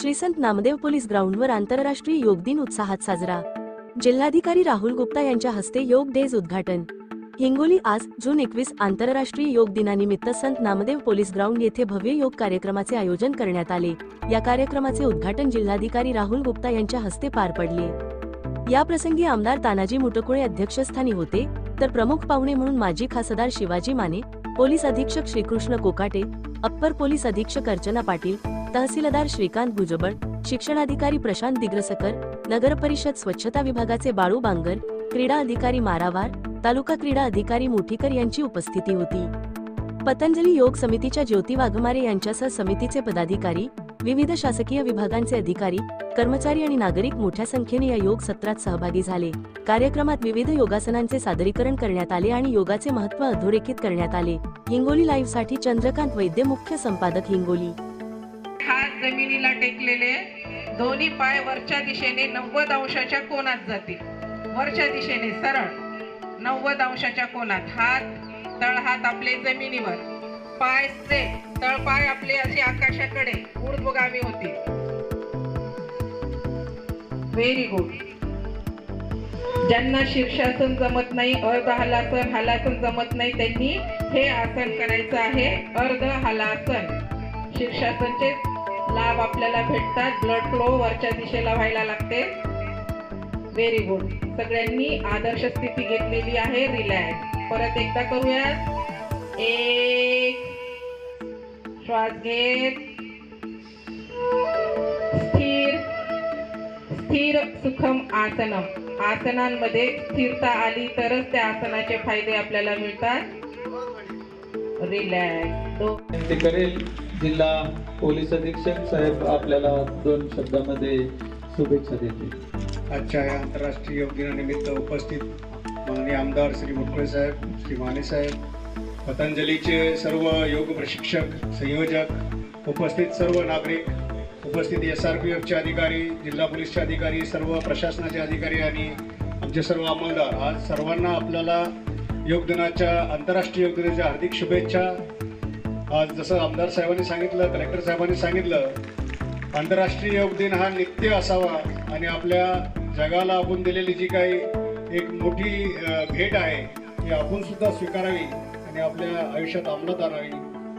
Sreesanth Namdev police ग्राउंडवर आंतरराष्ट्रीय योग दिन उत्साहात साजरा. जिल्हाधिकारी राहुल गुप्ता यांच्या हस्ते योग डेज उद्घाटन. हिंगोली आज जून एकवीस आंतरराष्ट्रीय योग दिनानिमित्त संत नामदेव पोलीस ग्राउंड येथे भव्य योग कार्यक्रमाचे आयोजन करण्यात आले. या कार्यक्रमाचे उद्घाटन जिल्हाधिकारी राहुल गुप्ता यांच्या हस्ते पार पडले. या प्रसंगी आमदार तानाजी मुटकुळे अध्यक्षस्थानी होते तर प्रमुख पाहुणे म्हणून माजी खासदार शिवाजी माने पोलीस अधीक्षक श्रीकृष्ण कोकाटे अप्पर पोलीस अधीक्षक अर्चना पाटील तहसीलदार श्रीकांत भुजबळ शिक्षणाधिकारी प्रशांत दिग्रसकर नगर परिषद स्वच्छता विभागाचे बाळू बांगर क्रीडा अधिकारी मारावार तालुका क्रीडा अधिकारी मोठीकर यांची उपस्थिती होती. पतंजली योग समितीच्या ज्योती वाघमारे यांच्यासह समितीचे पदाधिकारी विविध शासकीय विभागांचे अधिकारी कर्मचारी आणि नागरिक मोठ्या संख्येने या योग सत्रात सहभागी झाले. कार्यक्रमात विविध योगासनांचे सादरीकरण करण्यात आले आणि योगाचे महत्त्व अधोरेखित करण्यात आले. हिंगोली लाईव्हसाठी चंद्रकांत वैद्य मुख्य संपादक हिंगोली. जमिनीला टेकलेले दोन्ही पाय वरच्या दिशेने नव्वद अंशाच्या कोनात जातील. वरच्या दिशेने सरळ. नव्वद अंशाच्या कोनात. हात तळहात आपले जमिनीवर. पाय स्ट्रेट तळपाय आपले असे आकाशाकडे. ऊर्ध्वगामी होतील. व्हेरी गुड ज्यांना शीर्षासन जमत नाही अर्ध हलासन हलासन जमत नाही त्यांनी हे आसन करायचं आहे. अर्ध हलासन. शीर्षासनचे लाभ आपल्याला भेटतात. ब्लड फ्लो वरच्या दिशेला व्हायला लागते. व्हेरी गुड सगळ्यांनी आदर्श स्थिती घेतलेली आहे. रिलॅक्स परत एकदा करूयात. एक. श्वास घेत. स्थिर. स्थिर सुखम आसनम. आसनांमध्ये स्थिरता आली तरच त्या आसनाचे फायदे आपल्याला मिळतात. रिलॅक्स दोन करेल. जिल्हा पोलीस अधीक्षक साहेब आपल्याला दोन शब्दामध्ये शुभेच्छा देतील. आजच्या या आंतरराष्ट्रीय योग दिनानिमित्त उपस्थित माननीय आमदार श्री मुटकुळे साहेब श्री माने साहेब पतंजलीचे सर्व योग प्रशिक्षक संयोजक उपस्थित सर्व नागरिक उपस्थित एस आर पी एफचे अधिकारी जिल्हा पोलीसचे अधिकारी सर्व प्रशासनाचे अधिकारी आणि आमचे सर्व अंमलदार आज सर्वांना आपल्याला योग दिनाच्या आंतरराष्ट्रीय योग दिनाच्या हार्दिक शुभेच्छा. जसं आमदार साहेबांनी सांगितलं कलेक्टर साहेबांनी सांगितलं आंतरराष्ट्रीय योग दिन हा नित्य असावा आणि आपल्या जगाला आपण दिलेली जी काही एक मोठी भेट आहे ती आपण सुद्धा स्वीकारावी आणि आपल्या आयुष्यात अंमलात आणावी.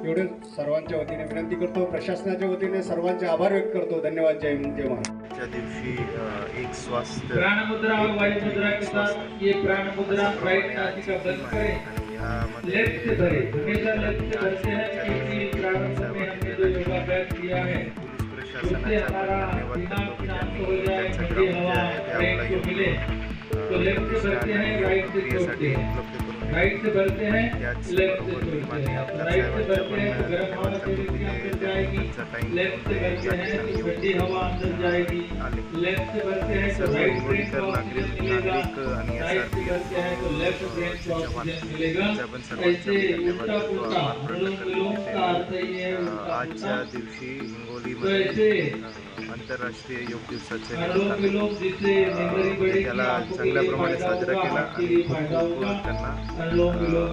एवढे सर्वांच्या वतीने विनंती करतो. प्रशासनाच्या वतीने सर्वांचे आभार व्यक्त करतो. धन्यवाद. जय हिंद जय महाराज दिवशी एक स्वास्थ्य प्राण मुद्रा और वायु मुद्रा के साथ ये प्राण मुद्रा राइट नासिका बंद करें? लेफ़्ट से भरे हमेशा लेफ़्ट से भरते हैं क्योंकि प्रारंभ में हमने जो योगाभ्यास किया है उससे हमारा दिमाग शांत हो जाए ठंडी हवा ब्रेन को मिले तो लेफ़्ट से भरते हैं राइट से छोड़ते हैं राइट से बढ़ते हैं लेफ़्ट से हैं। राइट से बढ़ते हैं तो गर्म हवा से अंदर जाएगी लेफ़्ट से बढ़ते हैं तो ठंडी हवा अंदर जाएगी लेफ़्ट से बढ़ते हैं तो राइट ब्रेन को ऑक्सीजन मिलेगा राइट से बढ़ते हैं तो लेफ़्ट ब्रेन को ऑक्सीजन मिलेगा। ऐसे उल्टा का अर्थ ही। है योग दिवसाचे त्याला चांगल्या प्रमाणे साजरा केला आणि खूप खूप त्यांना belum belum.